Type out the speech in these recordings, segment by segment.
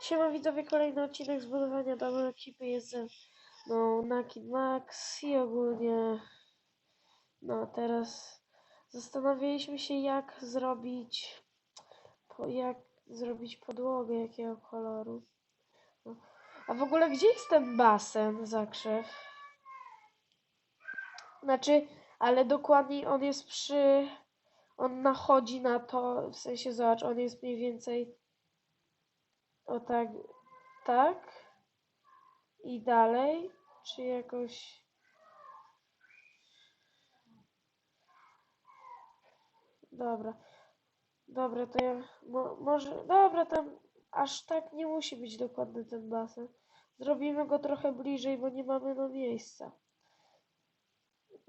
Siema widzowie, kolejny odcinek zbudowania domu ekipy jest ze mną Nakid Max i ogólnie no teraz zastanawialiśmy się jak zrobić po, jak zrobić podłogę jakiego koloru. No. A w ogóle gdzie jest ten basen zakrzew? Znaczy, ale dokładniej on jest przy on nachodzi na to, w sensie zobacz, on jest mniej więcej o tak, tak i dalej, czy jakoś dobra, dobra, to ja, mo, może, dobra, tam aż tak nie musi być dokładny ten basen. Zrobimy go trochę bliżej, bo nie mamy no miejsca.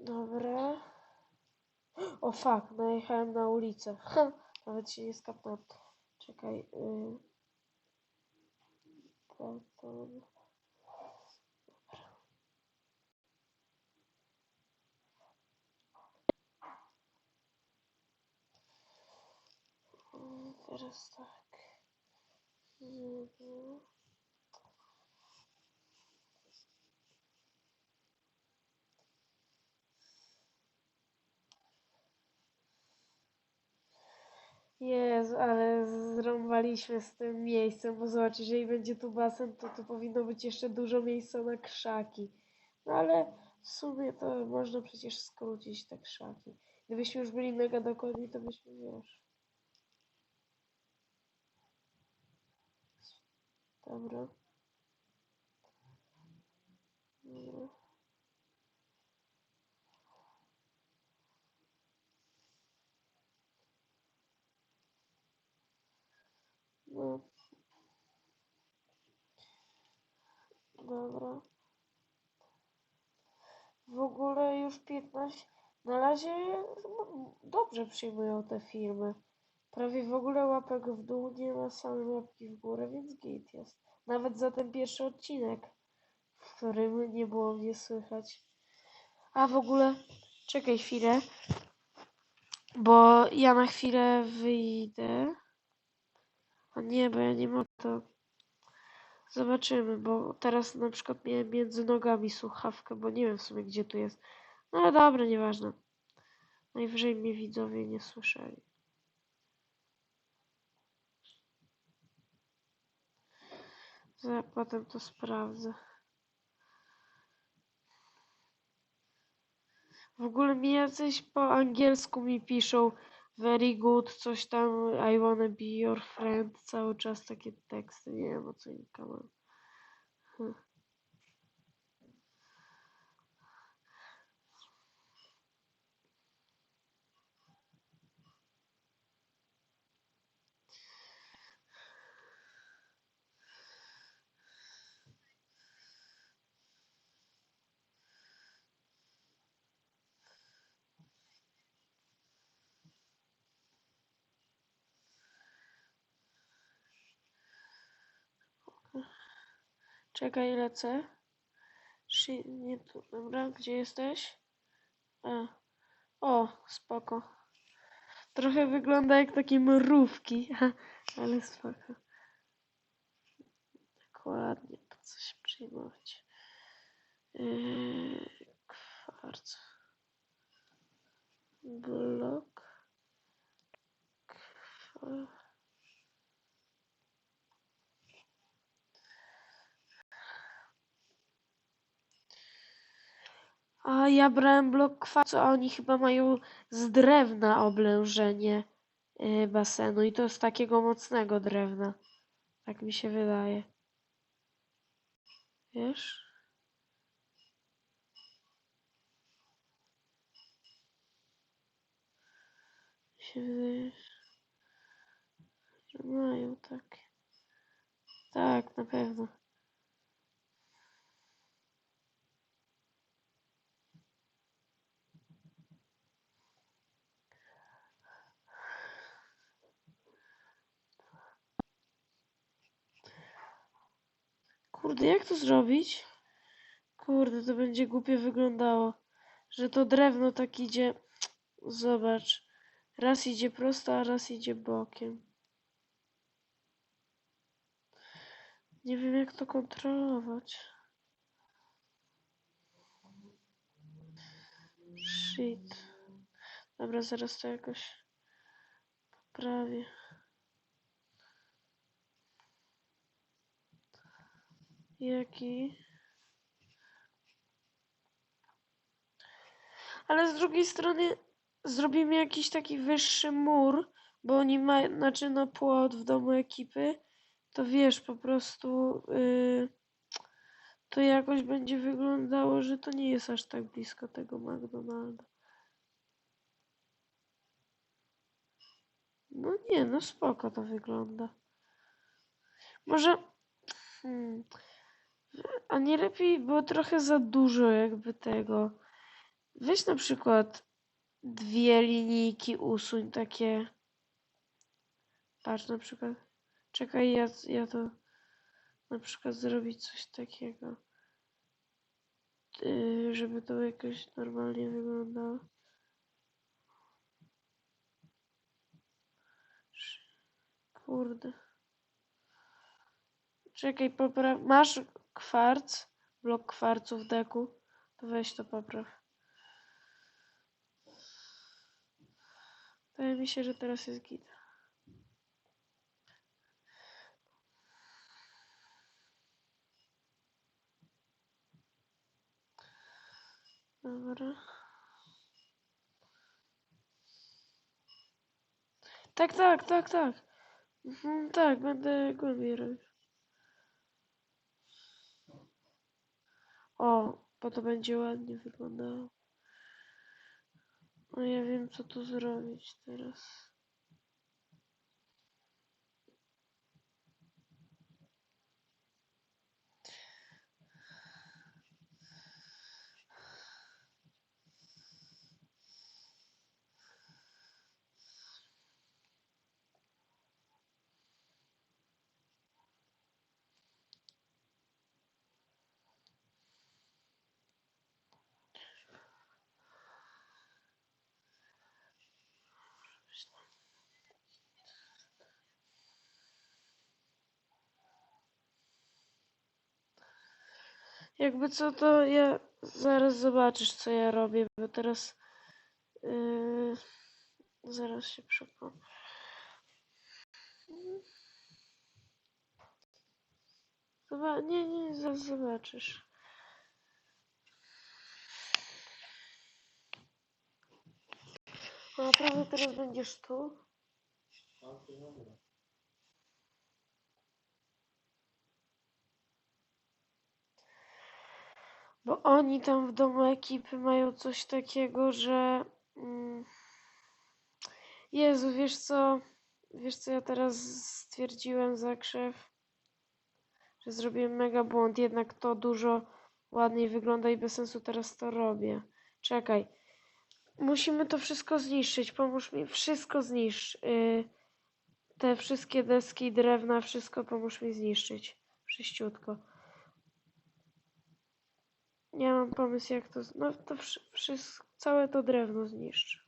Dobra. O fuck, najechałem na ulicę. Nawet się nie skapnąłem. Czekaj. Y... Beton. Mm, Teraz tak. Mhm. Jezu, ale zrąbaliśmy z tym miejscem, bo zobacz, jeżeli będzie tu basen, to tu powinno być jeszcze dużo miejsca na krzaki. No ale w sumie to można przecież skrócić te krzaki. Gdybyśmy już byli mega dokładni, to byśmy, wiesz... Dobra. No. Dobra. W ogóle już 15. Na razie dobrze przyjmują te filmy. Prawie w ogóle łapek w dół nie ma, same łapki w górę, więc git jest. Nawet za ten pierwszy odcinek, w którym nie było mnie słychać. A w ogóle, czekaj chwilę, bo ja na chwilę wyjdę. A nie, bo ja nie mogę to. Zobaczymy, bo teraz na przykład miałem między nogami słuchawkę, bo nie wiem w sumie gdzie tu jest. No dobra, nieważne. Najwyżej mnie widzowie nie słyszeli. Za, potem to sprawdzę. W ogóle mi jacyś po angielsku mi piszą very good, coś tam, I wanna be your friend, cały czas takie teksty, nie wiem o co im kaman. Czekaj, lecę. Nie tu, dobra, gdzie jesteś? A. O, spoko. Trochę wygląda jak takie mrówki, ale spoko. Dokładnie, po co się przyjmować. Yy, kwarc. Blok. Kwar... A ja brałem blok kwarcu, a oni chyba mają z drewna oblężenie y, basenu i to z takiego mocnego drewna. Tak mi się wydaje. Wiesz? Się wydaje, że mają takie. Tak, na pewno. Kurde, jak to zrobić? Kurde, to będzie głupie wyglądało, że to drewno tak idzie. Zobacz. Raz idzie prosto, a raz idzie bokiem. Nie wiem jak to kontrolować. Shit. Dobra, zaraz to jakoś poprawię. Jaki? Ale z drugiej strony zrobimy jakiś taki wyższy mur, bo oni mają, znaczy no płot w domu ekipy, to wiesz, po prostu yy, to jakoś będzie wyglądało, że to nie jest aż tak blisko tego McDonalda. No nie, no spoko to wygląda. Może, hmm, a nie lepiej było trochę za dużo jakby tego. Weź na przykład dwie linijki usuń takie. Patrz na przykład. Czekaj, ja, ja to na przykład zrobić coś takiego. Yy, żeby to jakoś normalnie wyglądało. Kurde. Czekaj, popraw. Masz kwarc? Blok kwarcu w deku? To weź to popraw. Wydaje mi się, że teraz jest git. Dobra. Tak, tak, tak, tak. Mhm, tak, będę głębiej robił. O, bo to będzie ładnie wyglądało. No ja wiem, co tu zrobić teraz. Jakby co, to ja zaraz zobaczysz, co ja robię, bo teraz yy, zaraz się przepom. Zoba nie, nie, zaraz zobaczysz. A naprawdę teraz będziesz tu? Bo oni tam w domu ekipy mają coś takiego, że. Mm, Jezu, wiesz co? Wiesz co ja teraz stwierdziłem za krzew? Że zrobiłem mega błąd, jednak to dużo ładniej wygląda i bez sensu teraz to robię. Czekaj. Musimy to wszystko zniszczyć. Pomóż mi. Wszystko zniszcz. Y, te wszystkie deski, drewna, wszystko pomóż mi zniszczyć. Wszyściutko. Ja mam pomysł jak to... No to wszystko, całe to drewno zniszcz.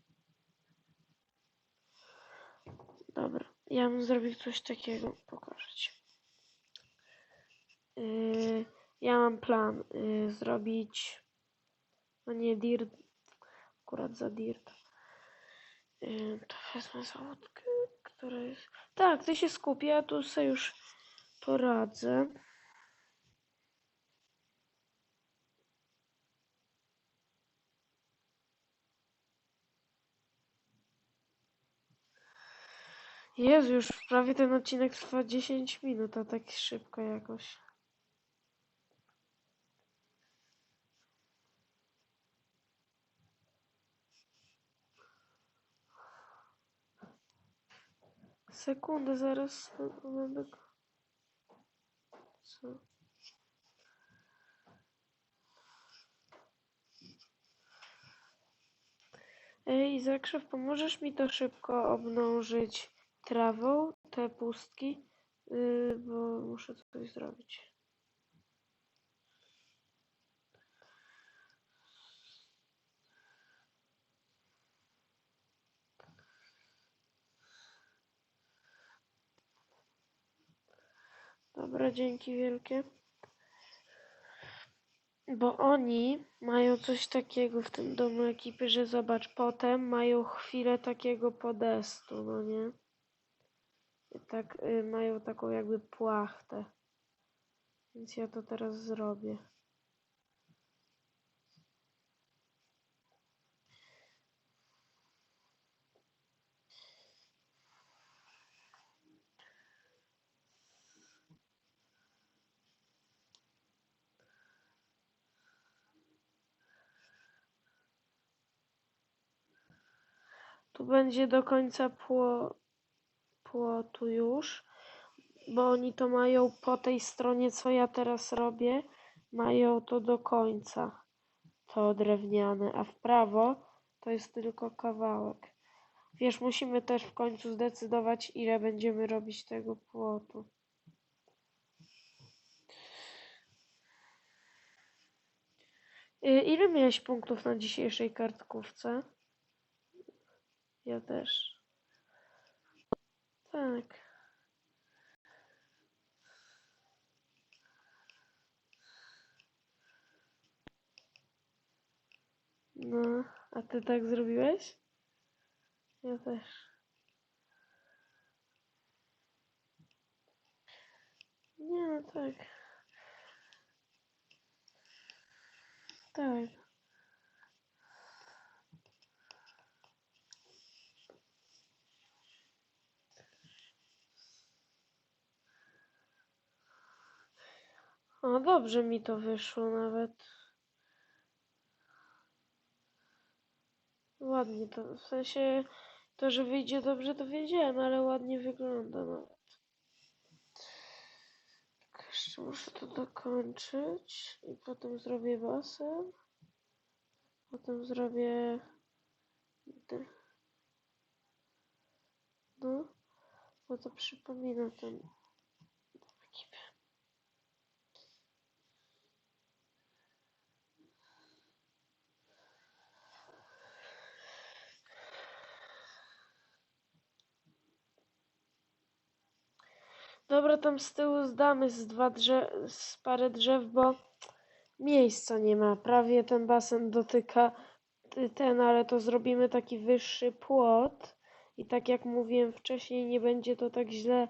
Dobra, ja bym zrobił coś takiego, pokażę ci. Yy, ja mam plan yy, zrobić... No nie, dirt. Akurat za dirt. Yy, to wezmę zawódkę, która jest... Tak, ty się skupi, ja tu sobie już poradzę. Jezu, już prawie ten odcinek trwa 10 minut, a tak szybko jakoś. Sekundę, zaraz będę... Co? Ej, Zakrzew, pomożesz mi to szybko obnążyć trawą, te pustki, yy, bo muszę coś zrobić. Dobra, dzięki wielkie. Bo oni mają coś takiego w tym domu ekipy, że zobacz, potem mają chwilę takiego podestu, no nie? Tak y, mają taką jakby płachtę. Więc ja to teraz zrobię. Tu będzie do końca pło, płotu już, bo oni to mają po tej stronie, co ja teraz robię, mają to do końca, to drewniane, a w prawo to jest tylko kawałek. Wiesz, musimy też w końcu zdecydować, ile będziemy robić tego płotu. Y, Ile miałeś punktów na dzisiejszej kartkówce? Ja też. Tak. No, a ty tak zrobiłeś? Ja też. Nie, no tak. Tak. O, dobrze mi to wyszło nawet. Ładnie to, w sensie to, że wyjdzie dobrze, to wiedziałem, ale ładnie wygląda nawet. Tak, Jeszcze muszę to dokończyć i potem zrobię basen. Potem zrobię... No, bo to przypomina ten Dobra, tam z tyłu zdamy z dwa z parę drzew, bo miejsca nie ma. Prawie ten basen dotyka y, ten, ale to zrobimy taki wyższy płot i tak jak mówiłem wcześniej, nie będzie to tak źle,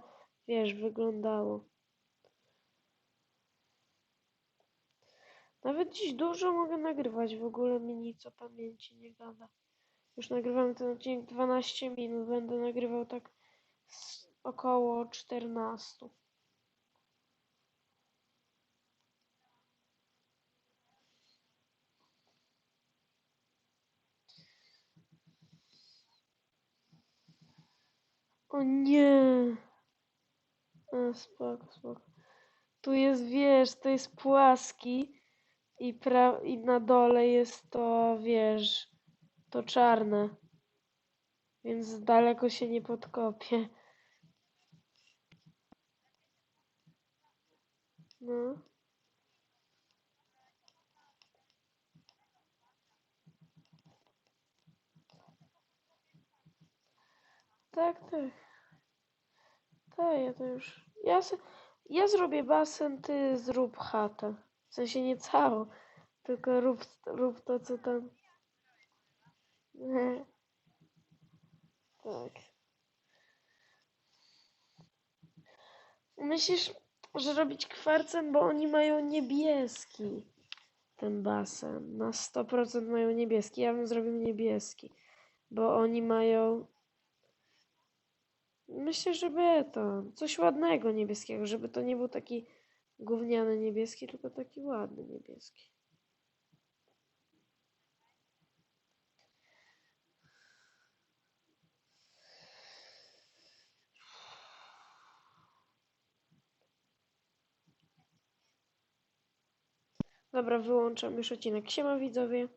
wiesz, wyglądało. Nawet dziś dużo mogę nagrywać, w ogóle mi nic o pamięci nie gada. Już nagrywam ten odcinek 12 minut, będę nagrywał tak około 14. O nie! Spoko, spoko. Tu jest, wiesz, to jest płaski i, pra i na dole jest to, wiesz, to czarne. Więc daleko się nie podkopię. No. Tak, tak. Tak, ja to już. Ja, se... ja zrobię basen, ty zrób chatę. W sensie nie całą, tylko rób, rób to, co tam. Tak. Myślisz, że robić kwarcem, bo oni mają niebieski ten basen. Na 100% mają niebieski. Ja bym zrobił niebieski, bo oni mają. Myślę, że beton. Coś ładnego niebieskiego, żeby to nie był taki gówniany niebieski, tylko taki ładny niebieski. Dobra, wyłączam już odcinek. Siema widzowie.